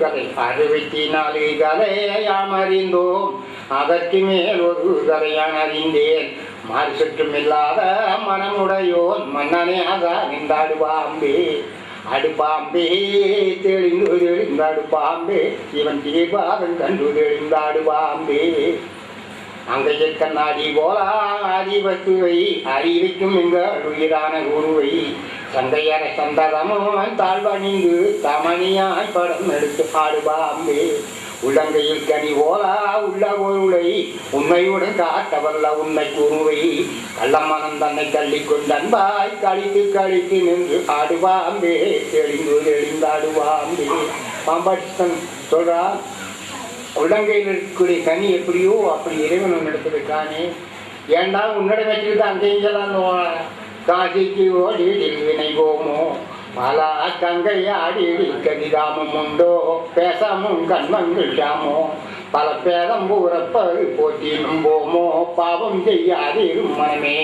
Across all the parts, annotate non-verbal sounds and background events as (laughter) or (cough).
கதை அறுபத்தி நாலு கதையாம் அறிந்தோம் அதற்கு மேல் ஒரு கதையான் அறிந்தேன். மாறு சுற்றும் இல்லாத மனமுடையோன் மன்னனே அதான் இந்த அடுபாம்பே. அடுபாம்பே தெளிந்து தெளிந்த அடுப்பாம்பே இவன் தீபாதம் கண்டு தெளிந்த அடுபாம்பே. அங்கையை கண்ணாடி போலா ஆதிபத்துவை அறிவிக்கும் எங்கள் உயிரான குருவை. சந்தையர சந்ததமும் தாழ்வணிந்து தமணியாய் படம் எடுத்து பாடுபாம்பே உள்ளங்கையில் கனி ஓலா உள்ள பொருளை உண்மையுடன் காட்டவல்ல உண்மை குருவை. கள்ளமனம் தன்னை தள்ளி கொண்டன்பாய் கழித்து கழித்து நின்று ஆடுவாம்பே தெளிந்து தெளிந்தாடுவாம்பே பாம்பாட்டன் சொல்றான் உள்ளங்கையில் இருக்கக்கூடிய கனி எப்படியோ அப்படி இறைவன் உன்னிடத்தில் இருக்கானே ஏண்டா உன்னிடம் வச்சுக்கிட்டு அங்கேயெல்லாம் காசிக்கு ஓடி வினை போமோ பலா ஆடி கதிராமம் உண்டோ? பேசாமும் கண்மங்கள் சாமோ பல பேதம் ஊரப்பது போட்டினும் போமோ பாவம் செய்யாதிரும் மனமே.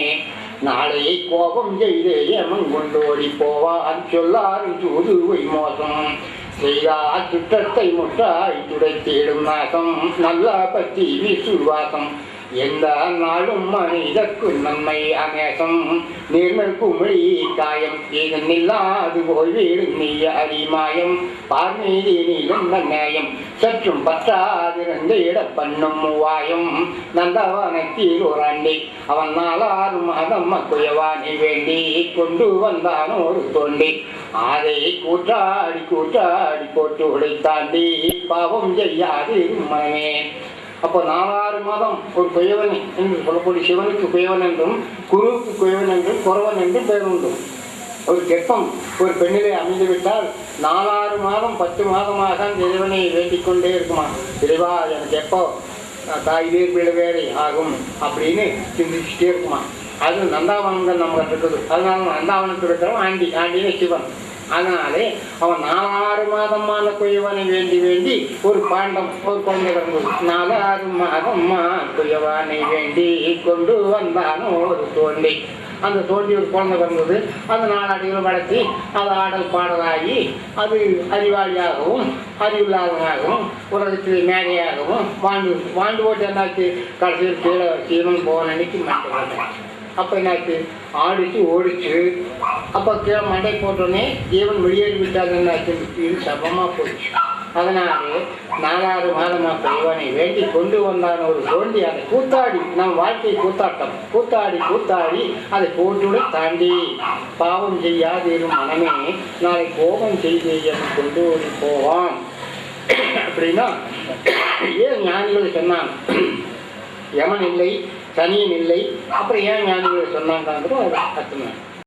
நாளையை கோபம் செய்து ஏமன் கொண்டோடி போவான் சொல்லாரும் சூதுவை மோசம் செய்தால் திட்டத்தை முட்டாய் துடைத்திடும் நாசம் நல்லா பற்றி விசுவாசம் எந்த நாளும் மனிதற்கு நன்மை அமேசம் நீர்மல் குமிழி காயம் ஏதும் இல்லாது போய் வீடு நீய அரிமாயம். பார்மீதி நீளும் நேயம் சற்றும் பற்றாதிருந்து இட பண்ணும் வாயம் நந்தவனத்தில் ஒரு அண்டி அவன் நாளாறு மாதம் குயவானி வேண்டி கொண்டு வந்தான் ஒரு தொண்டி. அதை கூற்றாடி கூற்றாடி போட்டு உடைத்தாண்டி பாவம் செய்யாது மனமே. அப்போ நாலாறு மாதம் ஒரு குயவன் என்று சொல்லக்கூடிய சிவனுக்கு குயவன் என்றும் குருவுக்கு குயவன் என்றும் குறவன் என்றும் பெயர் உண்டு. ஒரு கெப்பம் ஒரு பெண்ணிலே அமைந்துவிட்டால் நாலாறு மாதம் பத்து மாதமாக அந்த இறைவனை வேண்டிக் கொண்டே இருக்குமா? இறைவா எனக்கு எப்போ தாய் வேர் ஆகும் அப்படின்னு சிந்திச்சுட்டே இருக்குமா? அது நந்தாவனங்கள் நம்ம இருக்குது. அதனால நந்தாவனத்தில் இருக்கிறோம் ஆண்டி ஆண்டினே சிவன். அதனாலே அவன் நாலாறு மாதமான குயவனை வேண்டி வேண்டி ஒரு பாண்டம் ஒரு குழந்தை பிறந்தது நாலாறு மாதம்மா குயவானை வேண்டி கொண்டு வந்தானோ ஒரு தோண்டி. அந்த தோண்டி ஒரு குழந்தை பிறந்தது. அந்த நாளடியில் வளர்த்தி அது ஆடல் பாடலாகி அது அறிவாளியாகவும் அறிவில்லாதவனாகவும் உலகத்தில் மேடையாகவும் வாழ்ந்து வாழ்ந்து போட்டு என்னாச்சு? கடைசியில் கீழே சீமன் போன அன்னைக்கு மாட்டேன் அப்போ என்னாச்சு? ஆடிச்சு ஓடிச்சு. அப்போ கீழே மண்டை போட்டோன்னே ஜீவன் வெளியேறி விட்டால் இது சபமாக போச்சு. அதனாலே நாலாறு மாதமாக பெரியவனை வேண்டி கொண்டு வந்தான் ஒரு தோண்டி அதை கூத்தாடி நம் வாழ்க்கை கூத்தாட்டம். கூத்தாடி கூத்தாடி அதை போட்டுவிட தாண்டி. பாவம் செய்யாதிரும் மனமே நாளை கோபம் செய்து கொண்டு ஓடி போவான். அப்படின்னா ஏன் ஞானிகள் சொன்னான் (clears throat) யமன் இல்லை சனியன் இல்லை அப்புறம் ஏன் ஞானிகள் சொன்னாங்கிறது அது கற்றுனேன்